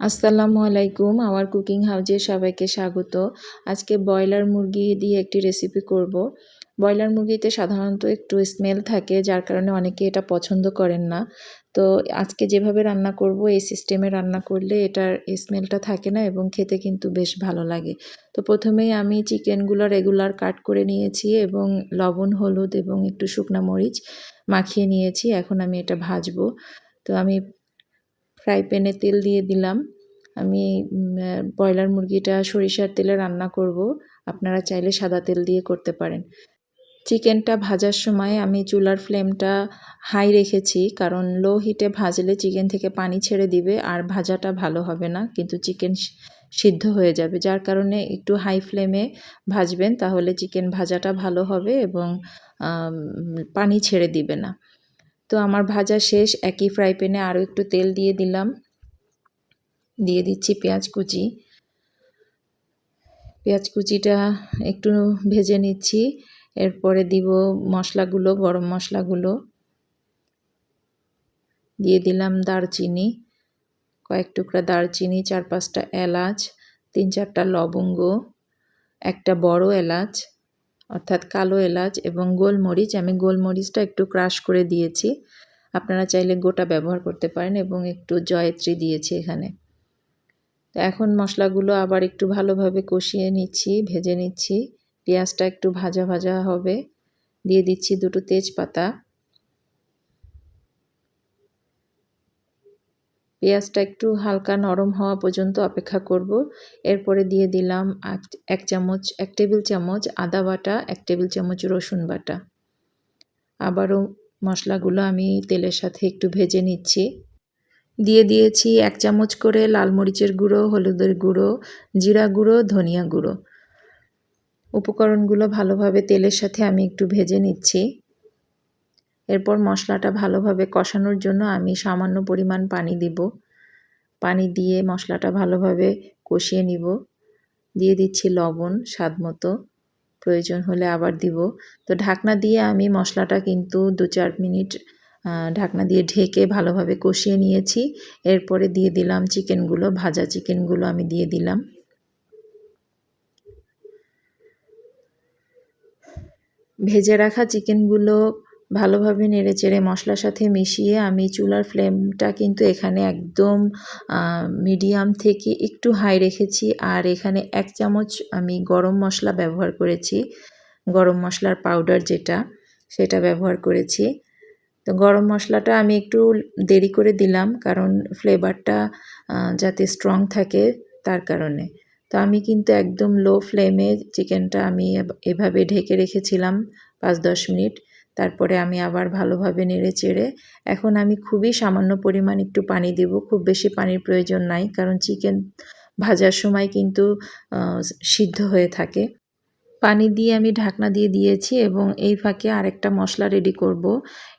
আসসালামু আলাইকুম, আমার কুকিং হাউজে সবাইকে স্বাগত। আজকে ব্রয়লার মুরগি দিয়ে একটি রেসিপি করব। ব্রয়লার মুরগিতে সাধারণত একটু স্মেল থাকে, যার কারণে অনেকে এটা পছন্দ করেন না। তো আজকে যেভাবে রান্না করব, এই সিস্টেমে রান্না করলে এটার স্মেলটা থাকে না এবং খেতে কিন্তু বেশ ভালো লাগে। তো প্রথমেই আমি চিকেনগুলো রেগুলার কাট করে নিয়েছি এবং লবণ, হলুদ এবং একটু শুকনা মরিচ মাখিয়ে নিয়েছি, এখন আমি এটা ভাজবো। তো আমি ফ্রাই প্যানে তেল দিয়ে দিলাম। আমি ব্রয়লার মুরগিটা সরিষার তেলে রান্না করব। আপনারা চাইলে সাদা তেল দিয়ে করতে পারেন। চিকেনটা ভাজার সময় আমি চুলার ফ্লেমটা হাই রেখেছি, কারণ লো হিটে ভাজলে চিকেন থেকে পানি ছেড়ে দিবে, আর ভাজাটা ভালো হবে না, কিন্তু চিকেন সিদ্ধ হয়ে যাবে। যার কারণে একটু হাই ফ্লেমে ভাজবেন, তাহলে চিকেন ভাজাটা ভালো হবে এবং পানি ছেড়ে দিবে না। তো আমার ভাজা শেষ, একই ফ্রাই প্যানে আরও একটু তেল দিয়ে দিলাম। দিয়ে দিচ্ছি পেঁয়াজ কুচি। পেঁয়াজ কুচিটা একটু ভেজে নিচ্ছি, এরপরে দিব মশলাগুলো, গরম মশলাগুলো। দিয়ে দিলাম দারচিনি, কয়েক টুকরা দারচিনি, চার পাঁচটা এলাচ, তিন চারটা লবঙ্গ, একটা বড় এলাচ। অর্থাৎ কালো এলাচ এবং গোলমরিচ, আমি গোলমরিচটা একটু ক্রাশ করে দিয়েছি। আপনারা চাইলে গোটা ব্যবহার করতে পারেন এবং একটু জয়ত্রী দিয়েছি এখানে। এখন মশলাগুলো আবার একটু ভালোভাবে কষিয়ে নিচ্ছি, ভেজে নিচ্ছি। পেঁয়াজটা একটু ভাজা ভাজা হবে। দিয়ে দিচ্ছি দুটো তেজপাতা। পেঁয়াজটা একটু হালকা নরম হওয়া পর্যন্ত অপেক্ষা করব। এরপরে দিয়ে দিলাম এক চামচ, এক টেবিল চামচ আদা বাটা, এক টেবিল চামচ রসুন বাটা। আবারও মশলাগুলো আমি তেলের সাথে একটু ভেজে নিচ্ছি। দিয়ে দিয়েছি এক চামচ করে লাল মরিচের গুঁড়ো, হলুদের গুঁড়ো, জিরা গুঁড়ো, ধনিয়া গুঁড়ো। উপকরণগুলো ভালোভাবে তেলের সাথে আমি একটু ভেজে নিচ্ছি। এরপর মশলাটা ভালোভাবে কষানোর জন্য আমি সামান্য পরিমাণ পানি দিব। পানি দিয়ে মশলাটা ভালোভাবে কষিয়ে নিব। দিয়ে দিচ্ছি লবণ, স্বাদ মতো। প্রয়োজন হলে আবার দিব। তো ঢাকনা দিয়ে আমি মশলাটা কিন্তু দু চার মিনিট ঢাকনা দিয়ে ঢেকে ভালোভাবে কষিয়ে নিয়েছি। এরপরে দিয়ে দিলাম চিকেনগুলো, ভাজা চিকেনগুলো আমি দিয়ে দিলাম। ভেজে রাখা চিকেনগুলো ভালোভাবে নেড়েচেড়ে মশলার সাথে মিশিয়ে আমি চুলার ফ্লেমটা কিন্তু এখানে একদম মিডিয়াম থেকে একটু হাই রেখেছি। আর এখানে এক চামচ আমি গরম মশলা ব্যবহার করেছি। গরম মশলার পাউডার যেটা, সেটা ব্যবহার করেছি। তো গরম মশলাটা আমি একটু দেরি করে দিলাম কারণ ফ্লেভারটা যাতে স্ট্রং থাকে তার কারণে। তো আমি কিন্তু একদম লো ফ্লেমে চিকেনটা আমি এভাবে ঢেকে রেখেছিলাম। পাঁচ, দশ মিনিট। তারপরে আমি আবার ভালোভাবে নেড়ে চেড়ে, এখন আমি খুবই সামান্য পরিমাণ একটু পানি দেব। খুব বেশি পানির প্রয়োজন নাই, কারণ চিকেন ভাজার সময় কিন্তু সিদ্ধ হয়ে থাকে। পানি দিয়ে আমি ঢাকনা দিয়ে দিয়েছি এবং এই ফাঁকে আরেকটা মশলা রেডি করব।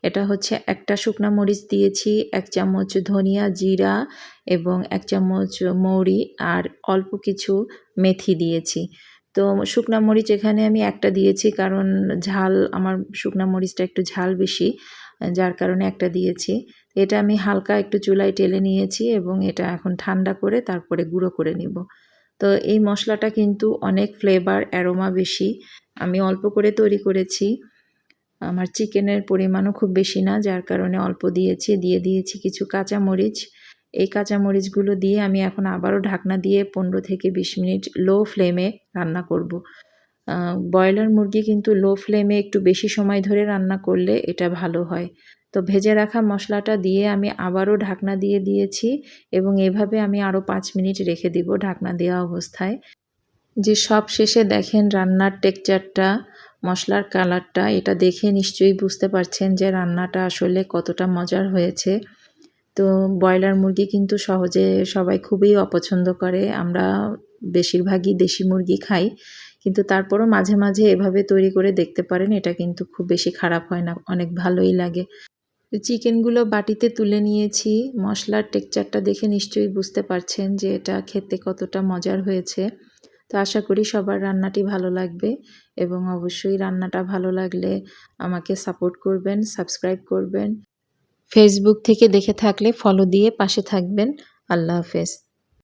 এটা হচ্ছে একটা শুকনো মরিচ দিয়েছি, এক চামচ ধনিয়া জিরা এবং এক চামচ মৌরি আর অল্প কিছু মেথি দিয়েছি। তো শুকনা মরিচ এখানে আমি একটা দিয়েছি, কারণ ঝাল, আমার শুকনা মরিচটা একটু ঝাল বেশি, যার কারণে একটা দিয়েছি। এটা আমি হালকা একটু চুলায় টেলে নিয়েছি এবং এটা এখন ঠান্ডা করে তারপরে গুঁড়ো করে নিব। তো এই মশলাটা কিন্তু অনেক ফ্লেভার অ্যারোমা বেশি। আমি অল্প করে তৈরি করেছি। আমার চিকেনের পরিমাণও খুব বেশি না, যার কারণে অল্প দিয়েছি, দিয়ে দিয়েছি কিছু কাঁচা মরিচ এই কাঁচামরিচগুলো দিয়ে আমি এখন আবারও ঢাকনা দিয়ে পনেরো থেকে বিশ মিনিট লো ফ্লেমে রান্না করব। ব্রয়লার মুরগি কিন্তু লো ফ্লেমে একটু বেশি সময় ধরে রান্না করলে এটা ভালো হয়। তো ভেজে রাখা মশলাটা দিয়ে আমি আবারও ঢাকনা দিয়ে দিয়েছি এবং এভাবে আমি আরও পাঁচ মিনিট রেখে দিব ঢাকনা দেওয়া অবস্থায়। যে সব শেষে দেখেন রান্নার টেকচারটা মশলার কালারটা এটা দেখে নিশ্চয়ই বুঝতে পারছেন যে রান্নাটা আসলে কতটা মজার হয়েছে। তো ব্রয়লার মুরগি কিন্তু সহজে সবাই খুবই অপছন্দ করে। আমরা বেশিরভাগই দেশি মুরগি খাই, কিন্তু তারপরও মাঝে মাঝে এভাবে তৈরি করে দেখতে পারেন, এটা কিন্তু খুব বেশি খারাপ হয় না, অনেক ভালোই লাগে। চিকেনগুলো বাটিতে তুলে নিয়েছি, মশলার টেকচারটা দেখে নিশ্চয়ই বুঝতে পারছেন যে এটা খেতে কতটা মজার হয়েছে। তো আশা করি সবার রান্নাটি ভালো লাগবে এবং অবশ্যই রান্নাটা ভালো লাগলে আমাকে সাপোর্ট করবেন, সাবস্ক্রাইব করবেন। ফেসবুক থেকে দেখে থাকলে ফলো দিয়ে পাশে থাকবেন। আল্লাহ হাফেজ।